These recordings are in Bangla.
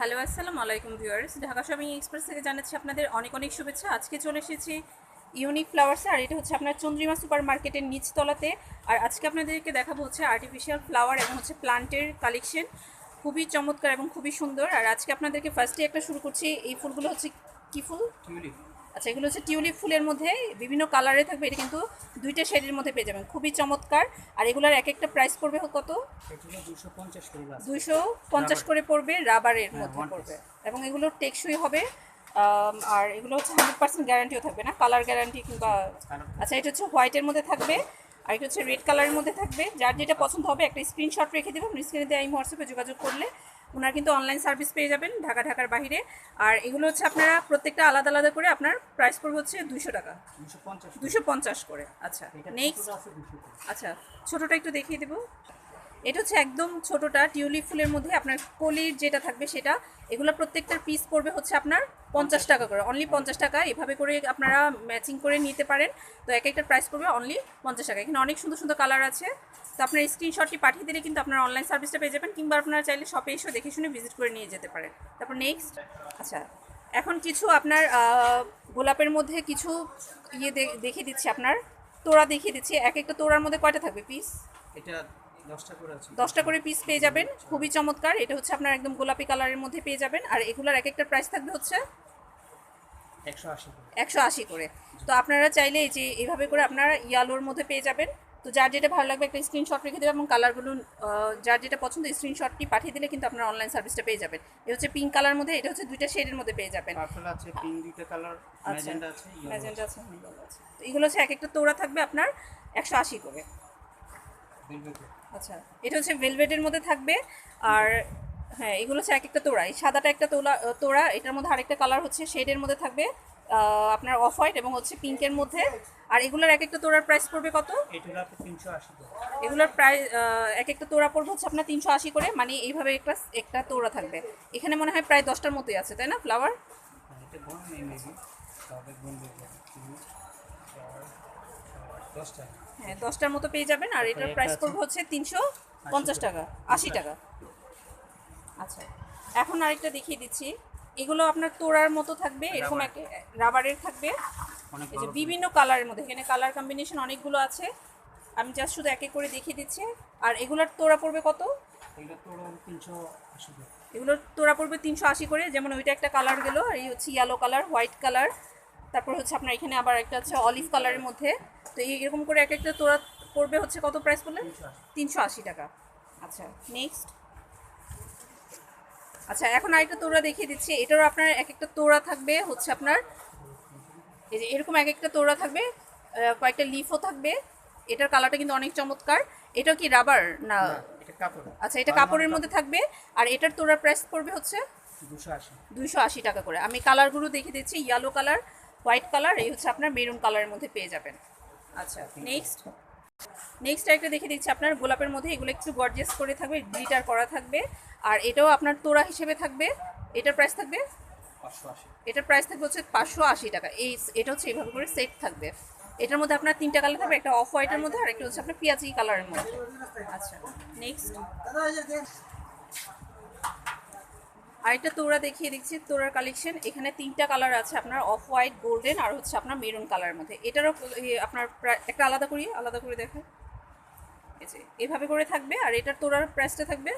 হ্যালো, আসসালামু আলাইকুম ভিউয়ার্স। ঢাকা শপিং এক্সপ্রেস থেকে জানাচ্ছি আপনাদের অনেক অনেক শুভেচ্ছা। আজকে চলে এসেছি ইউনিক ফ্লাওয়ার্সে আর এটা হচ্ছে আপনার চন্দ্রিমা সুপার মার্কেটের নিচতলাতে। আর আজকে আপনাদেরকে দেখাবো হচ্ছে আর্টিফিশিয়াল ফ্লাওয়ার এবং হচ্ছে প্লান্টের কালেকশন খুবই চমৎকার এবং খুবই সুন্দর। আর আজকে আপনাদেরকে ফার্স্টে একটা শুরু করছি, এই ফুলগুলো হচ্ছে কি ফুল? আচ্ছা এগুলো হচ্ছে টিউলিপ ফুলের মধ্যে বিভিন্ন কালারে থাকবে। এটা কিন্তু দুইটা শেডের মধ্যে পেয়ে যাবেন। খুবই চমৎকার। আর এগুলোর এক একটা প্রাইস পড়বে কত? দুইশো পঞ্চাশ করে পড়বে রাবারের হ্যাঁ, মধ্যে পড়বে। এবং এগুলো টেকসই হবে আর এগুলো হচ্ছে হান্ড্রেড পার্সেন্ট গ্যারান্টিও থাকবে না কালার গ্যারান্টি কিংবা আচ্ছা এটা হচ্ছে হোয়াইটের মধ্যে থাকবে আর এটা হচ্ছে রেড কালারের মধ্যে থাকবে। যার যেটা পছন্দ হবে একটা স্ক্রিনশট রেখে দেবেন। স্ক্রিনে দিয়ে এই হোয়াটসঅ্যাপে যোগাযোগ করলে ওনার কিন্তু অনলাইন সার্ভিস পেয়ে যাবেন ঢাকা ঢাকার বাহিরে। আর এগুলো হচ্ছে আপনারা প্রত্যেকটা আলাদা আলাদা করে আপনার প্রাইস পড়বে হচ্ছে দুশো টাকা। দুশো পঞ্চাশ করে। আচ্ছা নেক্সট আচ্ছা ছোটোটা একটু দেখিয়ে দেবো। এটা হচ্ছে একদম ছোটটা টিউলিপ ফুলের মধ্যে আপনার কলির যেটা থাকবে সেটা, এগুলো প্রত্যেকটার পিস পড়বে হচ্ছে আপনার পঞ্চাশ টাকা করে। অনলি পঞ্চাশ টাকা, এভাবে করে আপনারা ম্যাচিং করে নিতে পারেন। তো এক একটা প্রাইস পড়বে অনলি পঞ্চাশ টাকা। এখানে অনেক সুন্দর সুন্দর কালার আছে। তো আপনার স্ক্রিনশটটি পাঠিয়ে দিলে কিন্তু আপনার অনলাইন সার্ভিসটা পেয়ে যাবেন, কিংবা আপনারা চাইলে শপে এসেও দেখে শুনে ভিজিট করে নিয়ে যেতে পারেন। তারপর নেক্সট আচ্ছা এখন কিছু আপনার গোলাপের মধ্যে কিছু ইয়ে দেখিয়ে দিচ্ছি আপনার। তোড়া দেখিয়ে দিচ্ছি। এক একটা তোড়ার মধ্যে কয়টা থাকবে পিস এটা দশটা করে পিস পেয়ে যাবেন। খুবই চমৎকার। এটা হচ্ছে আপনার একদম গোলাপি কালারের মধ্যে পেয়ে যাবেন। আর এগুলোর এক একটা প্রাইস থাকবে হচ্ছে একশো আশি করে। তো আপনারা চাইলে এই যে এইভাবে করে আপনারা ইয়ালোর মধ্যে পেয়ে যাবেন। তো যার যেটা ভালো লাগবে একটা স্ক্রিনশট রেখে দেবেন এবং কালারগুলো যার যেটা পছন্দ স্ক্রিনশটটি পাঠিয়ে দিলে কিন্তু আপনারা অনলাইন সার্ভিসটা পেয়ে যাবেন। এটা হচ্ছে পিঙ্ক কালার মধ্যে এটা হচ্ছে দুইটা শেডের মধ্যে পেয়ে যাবেন। আছে পিঙ্ক দুইটা কালার আচ্ছা। ম্যাজেন্ডা আছে yellow আছে। তো এগুলো হচ্ছে এক একটা তোড়া থাকবে আপনার একশো আশি করে। আচ্ছা এটা হচ্ছে ভেলভেটের মধ্যে থাকবে। আর হ্যাঁ এগুলো হচ্ছে এক একটা তোড়া। এই সাদাটা একটা তোলা তোড়া এটার মধ্যে আরেকটা কালার হচ্ছে শেডের মধ্যে থাকবে। আপনার অফ হোয়াইট এবং হচ্ছে পিঙ্কের মধ্যে। আর এগুলোর এক একটা তোড়ার প্রাইস পড়বে কত? এগুলোর প্রাইস এক একটা তোড়া পড়বে হচ্ছে আপনার তিনশো আশি করে। মানে এইভাবে একটা একটা তোড়া থাকবে। এখানে মনে হয় প্রায় দশটার মতোই আছে তাই না ফ্লাওয়ার হ্যাঁ, এটা বোন নেই মেবি তবে বোন দেখবে তিন, চার, ছয়, দশটা হ্যাঁ দশটার মতো পেয়ে যাবেন আর এটার প্রাইস। পড়বে হচ্ছে তিনশো পঞ্চাশ টাকা। আশি টাকা। আচ্ছা এখন আরেকটা দেখিয়ে দিচ্ছি। এগুলো আপনার তোড়ার মতো থাকবে এরকম একটা রাবারের থাকবে। এই যে বিভিন্ন কালারের মধ্যে এখানে কালার কম্বিনেশন অনেকগুলো আছে। আমি জাস্ট শুধু এক এক করে দেখিয়ে দিচ্ছি। আর এগুলোর তোড়া পড়বে কত? এগুলোর তোড়া পড়বে তিনশো আশি করে যেমন ওইটা একটা কালার গেলো আর এই হচ্ছে ইয়েলো কালার হোয়াইট কালার। তারপর হচ্ছে আপনার এখানে আবার একটা হচ্ছে অলিভ কালারের মধ্যে। তো এই এরকম করে এক একটা তোড়া পড়বে হচ্ছে কত প্রাইস বললেন? তিনশো আশি টাকা। আচ্ছা নেক্সট আচ্ছা এখন আরেকটা তোড়া দেখিয়ে দিচ্ছি। এটারও আপনার এক একটা তোড়া থাকবে হচ্ছে আপনার এই যে এরকম এক একটা তোড়া থাকবে কয়েকটা লিফও থাকবে। এটার কালারটা কিন্তু অনেক চমৎকার। এটা কি রাবার না? আচ্ছা এটা কাপড়ের মধ্যে থাকবে। আর এটার তোড়ার প্রাইস পড়বে হচ্ছে দুশো আশি। দুইশো আশি টাকা করে। আমি কালারগুলো দেখিয়ে দিচ্ছি। ইয়েলো কালার হোয়াইট কালার এই হচ্ছে আপনার মেরুন কালারের মধ্যে পেয়ে যাবেন। আচ্ছা নেক্সট নেক্সট একটা দেখে দিচ্ছি আপনার গোলাপের মধ্যে এগুলো একটু গর্জিয়াস করে থাকবে গ্লিটার করা থাকবে আর এটাও আপনার তোড়া হিসেবে থাকবে এটার প্রাইস থাকবে? এটার প্রাইস থাকবে হচ্ছে পাঁচশো আশি টাকা এই এটা হচ্ছে এইভাবে করে সেট থাকবে। এটার মধ্যে আপনার তিনটা কালার থাকবে একটা অফ হোয়াইটের মধ্যে আর একটা হচ্ছে আপনার পেঁয়াজি কালারের মধ্যে। আচ্ছা নেক্সট আরেকটা তোড়া দেখিয়ে দিচ্ছি, তোড়ার কালেকশন এখানে তিনটা কালার আছে আপনার অফ হোয়াইট গোল্ডেন আর হচ্ছে আপনার মেরুন কালারের মধ্যে। এটারও আপনার প্রায় একটা আলাদা করি, আলাদা করে যে, এভাবে করে থাকবে আর এটার তোড়ার প্রাইসটা থাকবে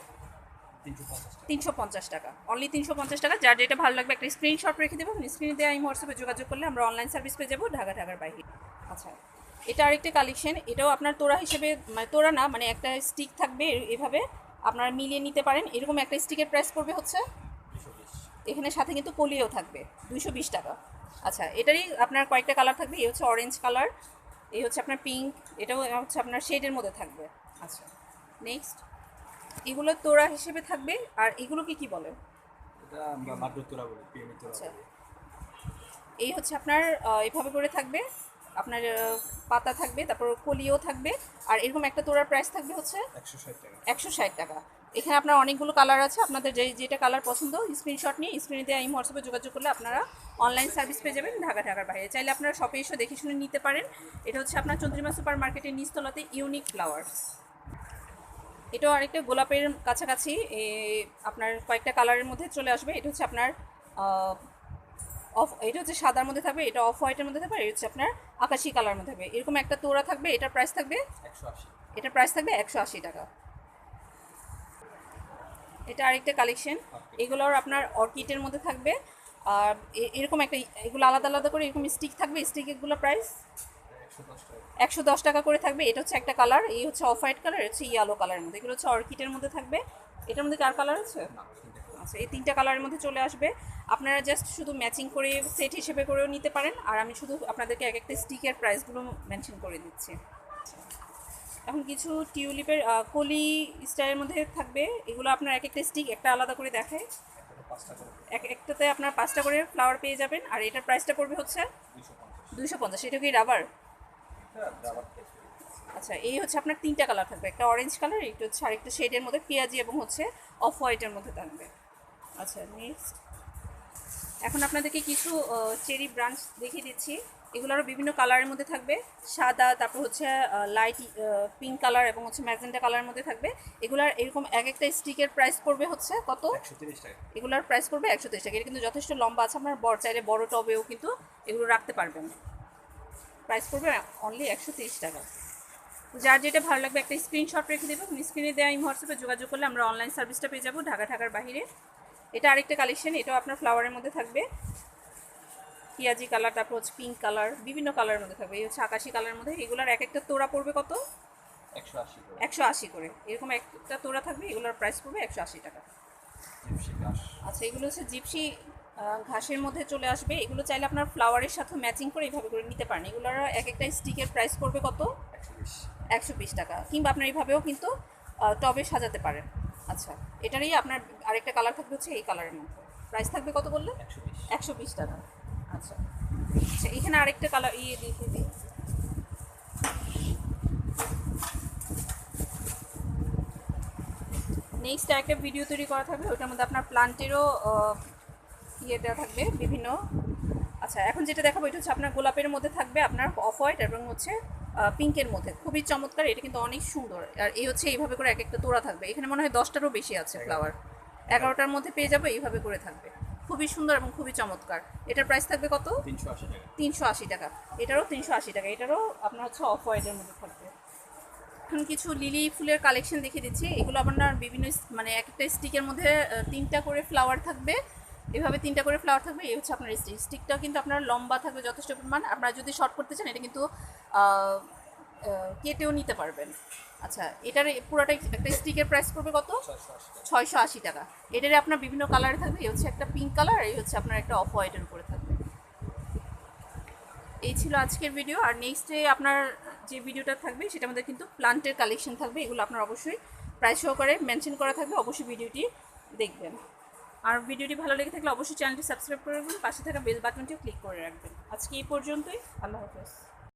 তিনশো পঞ্চাশ টাকা। অনলি তিনশো পঞ্চাশ টাকা। যার যেটা ভালো লাগবে একটা স্ক্রিনশট রেখে দেবো। স্ক্রিনে দিয়ে আমি হোয়াটসঅ্যাপে যোগাযোগ করলে আমরা অনলাইন সার্ভিস পেয়ে যাব ঢাকা, ঢাকার বাইরে। আচ্ছা এটা আরেকটা কালেকশন এটাও আপনার তোড়া হিসেবে মানে তোড়া না মানে একটা স্টিক থাকবে এভাবে। আপনারা মিলিয়ে নিতে পারেন। এরকম একটা স্টিকের প্রাইস পড়বে হচ্ছে এখানে সাথে কিন্তু পলিও থাকবে দুইশো বিশ টাকা। আচ্ছা এটারই আপনার কয়েকটা কালার থাকবে এই হচ্ছে অরেঞ্জ কালার এই হচ্ছে আপনার পিঙ্ক এটাও হচ্ছে আপনার শেডের মধ্যে থাকবে। আচ্ছা নেক্সট এগুলো তোড়া হিসেবে থাকবে আর এগুলোকে কি বলে? আচ্ছা এই হচ্ছে আপনার এভাবে করে থাকবে আপনার পাতা থাকবে তারপর কলিও থাকবে আর এরকম একটা তোড়ার প্রাইস থাকবে হচ্ছে একশো ষাট টাকা। একশো ষাট টাকা। এখানে আপনার অনেকগুলো কালার আছে। আপনাদের যে যেটা কালার পছন্দ স্ক্রিনশট নিয়ে স্ক্রিনে দিয়ে আমি হোয়াটসঅ্যাপে যোগাযোগ করলে আপনারা অনলাইন সার্ভিস পেয়ে যাবেন ঢাকা ঢাকার বাইরে। চাইলে আপনারা শপে এসে দেখে শুনে নিতে পারেন। এটা হচ্ছে আপনার চন্দ্রিমা সুপার মার্কেটের নিচতলাতে ইউনিক ফ্লাওয়ার্স এটাও আরেকটা গোলাপের কাছাকাছি। এ, আপনার কয়েকটা কালারের মধ্যে চলে আসবে। এটা হচ্ছে আপনার অফ এটা হচ্ছে সাদার মধ্যে থাকবে এটা অফ হোয়াইটের মধ্যে থাকবে এটা হচ্ছে আপনার আকাশি কালার মধ্যে থাকবে। এরকম একটা তোড়া থাকবে এটার প্রাইস থাকবে একশো আশি। এটার প্রাইস থাকবে একশো আশি টাকা। এটা আরেকটা কালেকশন এগুলোর আপনার অর্কিডের মধ্যে থাকবে। আর এরকম একটা এগুলো আলাদা আলাদা করে এরকম স্টিক থাকবে স্টিকগুলো প্রাইস একশো দশ টাকা করে থাকবে। এটা হচ্ছে একটা কালার এই হচ্ছে অফ হোয়াইট কালার হচ্ছে ইয়েলো কালারের মধ্যে। এগুলো হচ্ছে অর্কিডের মধ্যে থাকবে। এটার মধ্যে কার কালার আছে। আচ্ছা এই তিনটা কালারের মধ্যে চলে আসবে। আপনারা জাস্ট শুধু ম্যাচিং করে সেট হিসেবে করেও নিতে পারেন। আর আমি শুধু আপনাদেরকে এক একটা স্টিকের প্রাইসগুলো মেনশন করে দিচ্ছি। এখন কিছু টিউলিপের কলি স্টাইলের মধ্যে থাকবে। এগুলো আপনার এক একটা স্টিক একটা আলাদা করে দেখায়। এক, একটাতে আপনার পাঁচটা করে ফ্লাওয়ার পেয়ে যাবেন। আর এটার প্রাইসটা পড়বে হচ্ছে দুইশো পঞ্চাশ। এটা কি রাবার আচ্ছা এই হচ্ছে আপনার তিনটা কালার থাকবে। একটা অরেঞ্জ কালার একটা হচ্ছে আরেকটা শেডের মধ্যে, পেঁয়াজি এবং হচ্ছে অফ হোয়াইটের মধ্যে থাকবে। আচ্ছা নেক্সট এখন আপনাদেরকে কিছু চেরি ব্রাঞ্চ দেখিয়ে দিচ্ছি। এগুলোরও বিভিন্ন কালারের মধ্যে থাকবে। সাদা তারপর হচ্ছে লাইট পিঙ্ক কালার এবং হচ্ছে ম্যাজেন্টা কালারের মধ্যে থাকবে। এগুলার এরকম এক একটা স্টিকের প্রাইস পড়বে হচ্ছে কত? একশো তিরিশ টাকা। এগুলোর প্রাইস পড়বে একশো তিরিশ টাকা। এটা কিন্তু যথেষ্ট লম্বা আছে। আপনার বড় চাইলে বড় টবেও কিন্তু এগুলো রাখতে পারবেন। প্রাইস পড়বে অনলি একশো তিরিশ টাকা। যার যেটা ভালো লাগবে একটা স্ক্রিনশট রেখে দেবো। স্ক্রিনে দেওয়া এই হোয়াটসঅ্যাপে যোগাযোগ করলে আমরা অনলাইন সার্ভিসটা পেয়ে যাব ঢাকা ঢাকার বাইরে এটা আরেকটা কালেকশন এটাও আপনার ফ্লাওয়ারের মধ্যে থাকবে। পিঁয়াজি কালার তারপর হচ্ছে পিঙ্ক কালার বিভিন্ন কালারের মধ্যে থাকবে। এই হচ্ছে আকাশি কালারের মধ্যে। এগুলোর এক একটা তোড়া পড়বে কত? একশো আশি করে। এরকম একটা তোড়া থাকবে এগুলোর প্রাইস পড়বে একশো আশি টাকা। আচ্ছা এগুলো হচ্ছে জিপসি ঘাসের মধ্যে চলে আসবে। এগুলো চাইলে আপনার ফ্লাওয়ারের সাথে ম্যাচিং করে এইভাবে করে নিতে পারেন। এগুলোর এক একটা স্টিকের প্রাইস পড়বে কত? একশো বিশ। টাকা। কিংবা আপনার এইভাবেও কিন্তু টবে সাজাতে পারেন। আচ্ছা এটারই আপনার আরেকটা কালার থাকবে হচ্ছে এই কালারের মধ্যে। প্রাইস থাকবে কত বললে? একশো বিশ টাকা। আচ্ছা আচ্ছা এখানে আরেকটা কালার ইয়ে দেখিয়ে দিই। নেক্সট একটা ভিডিও তৈরি করা থাকবে ওটার মধ্যে আপনার প্লান্টেরও ইয়ে দেওয়া থাকবে বিভিন্ন। আচ্ছা এখন যেটা দেখাবো এটা হচ্ছে আপনার গোলাপের মধ্যে থাকবে আপনার অফ হোয়াইট এবং হচ্ছে পিঙ্কের মধ্যে। খুবই চমৎকার এটা কিন্তু অনেক সুন্দর। আর এই হচ্ছে এইভাবে করে এক একটা তোড়া থাকবে। এখানে মনে হয় দশটারও বেশি আছে ফ্লাওয়ার এগারোটার মধ্যে পেয়ে যাব এইভাবে করে থাকবে। খুবই সুন্দর এবং খুবই চমৎকার। এটার প্রাইস থাকবে কত? তিনশো আশি টাকা। তিনশো আশি টাকা। এটারও তিনশো আশি টাকা। এটারও আপনার হচ্ছে অফ হোয়াইটের মধ্যে থাকবে। এখন কিছু লিলি ফুলের কালেকশন দেখিয়ে দিচ্ছি। এগুলো আপনার বিভিন্ন মানে এক একটা স্টিকের মধ্যে তিনটা করে ফ্লাওয়ার থাকবে। এভাবে তিনটা করে ফ্লাওয়ার থাকবে এই হচ্ছে আপনার স্টিক স্টিকটাও কিন্তু আপনার লম্বা থাকবে যথেষ্ট পরিমাণ। আপনারা যদি শর্ট করতে চান এটা কিন্তু কেটেও নিতে পারবেন। আচ্ছা এটার এই পুরোটা একটা স্টিকের প্রাইস পড়বে কত? ছয়শো আশি টাকা। এটারে আপনার বিভিন্ন কালারে থাকবে এই হচ্ছে একটা পিঙ্ক কালার এই হচ্ছে আপনার একটা অফ হোয়াইটের উপরে থাকবে। এই ছিল আজকের ভিডিও আর নেক্সটে আপনার যে ভিডিওটা থাকবে সেটার মধ্যে কিন্তু প্লান্টের কালেকশন থাকবে এগুলো আপনার অবশ্যই প্রাইস সহকারে মেনশন করা থাকবে অবশ্যই ভিডিওটি দেখবেন। আর ভিডিওটি ভালো লেগে থাকলে অবশ্যই চ্যানেলটি সাবস্ক্রাইব করে রাখবেন পাশে থাকা বেল বাটনটিও ক্লিক করে রাখবেন। আজকে এই পর্যন্তই আল্লাহ হাফেজ।